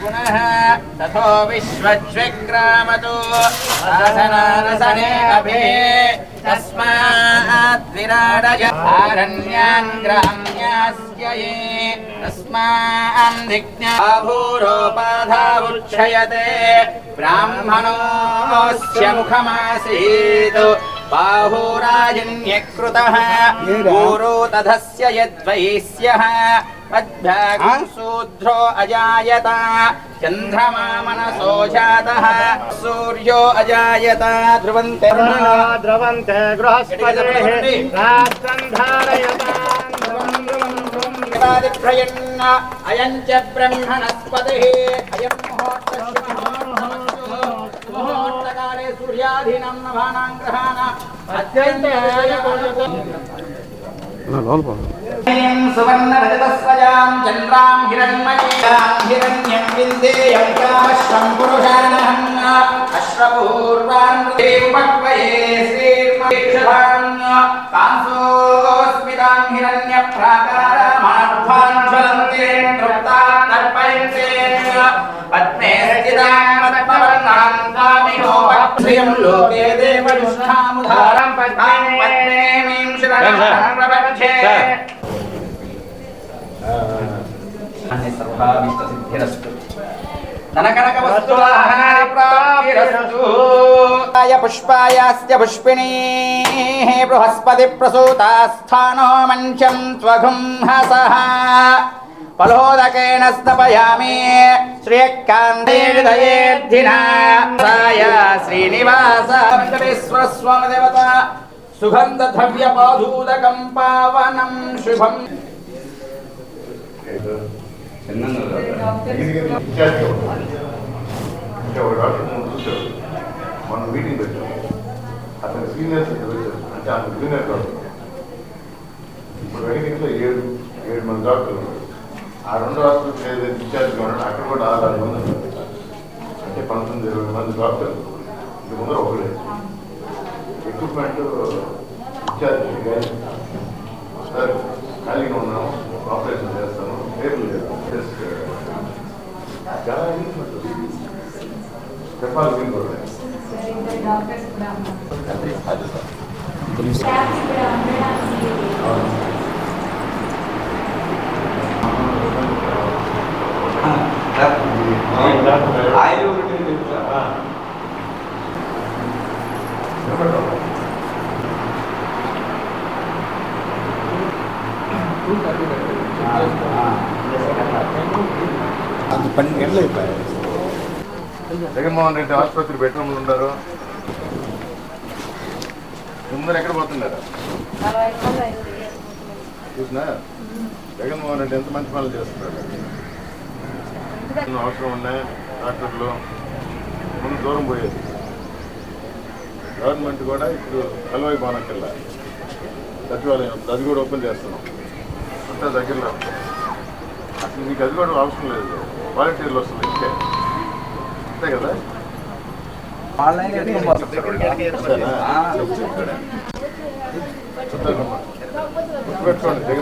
पुनः तथो विश्वज्विक्रामतो साधनारसने अभि तस्मात् विराडय आरण्याङ्ग्राम्यास्य ये तस्मान् दिग्न्याभूरोपाधावुक्षयते ब्राह्मणोऽस्य मुखमासीत् बाहोराजन्यकृतः गुरो तथस्य यद्वैस्यः पद्भ्यागूद्रो अजायत चन्द्रमा मनसो जातः सूर्यो अजायत ध्रुवन्ते द्रवन्ते बृहस्पतेः ब्रह्मणस्पतिः सूर्याधीनं नभानां ग्रहाणाम् सुवर्णरजतस्वजां चन्द्रां हिरण्मयीं हिरण्यं विन्देयं कामश्वं पुरुषाणहम् अश्वपूर्वान् देवपक्वये श्रीर्महेशभां कांसोऽस्मितां हिरण्यप्राकारामाध्वान् ज्वलन्ते तृप्तां तर्पयन्ते पद्मे स्थितां पद्मवर्णां कामिनो वक्त्रियं लोके देवयुष्ठामुधारं पद्मेमीं शिरं प्रपञ्चे सर्वाभिष्टसिद्धिरस्तु धनकनकवस्तुवाहनाप्राप्तिरस्तु आय पुष्पायास्य पुष्पिणीः बृहस्पति प्रसूतास्थानो मञ्चं त्वघुं हसः फलोदकेन स्तपयामि श्रियकान्तेर्दयेर्धिना साय श्रीनिवास विश्वस्वामदेवता सुगन्धद्रव्यपाधूदकं पावनं शुभम् అంటే ఒక డాక్టర్ ముందు చూశాడు మనం మీటింగ్ పెట్టాం అతను సీనియర్స్ వచ్చారు అంటే అతను జూనియర్ డాక్టర్ కూడా ఆరు మంది అంటే పంతొమ్మిది ఇరవై మంది డాక్టర్లు. ఇది ముందర ఒకరే ఎక్విప్మెంట్ ఇన్ఛార్జ్ కానీ సార్ ఖాళీగా ఉన్నాము. ఆపరేషన్ చేస్తాను టేబుల్ లేదు. చాలా ఉంది. చెప్పాలి మీరు కూడా. డాక్టర్స్ కూడా పన్నెండు గంటలు అయిపోయాయి జగన్మోహన్ రెడ్డి ఆసుపత్రి బెడ్రూమ్లు ఉన్నారు. ముందర ఎక్కడ పోతున్నారు? చూసినా? జగన్మోహన్ రెడ్డి ఎంత మంచి పనులు చేస్తున్నారు? అవసరం ఉన్నాయి డాక్టర్లు? ముందు దూరం పోయేది. గవర్నమెంట్ కూడా ఇప్పుడు కలవై బానకెళ్ళ సచివాలయం అది కూడా ఓపెన్ చేస్తున్నాం. అంతా దగ్గరలో. అసలు మీకు అది కూడా అవసరం లేదు. వాలంటీర్లు వస్తుంది ఇంకే అంతే కదా. గుర్తుపెట్టుకోండి. జగన్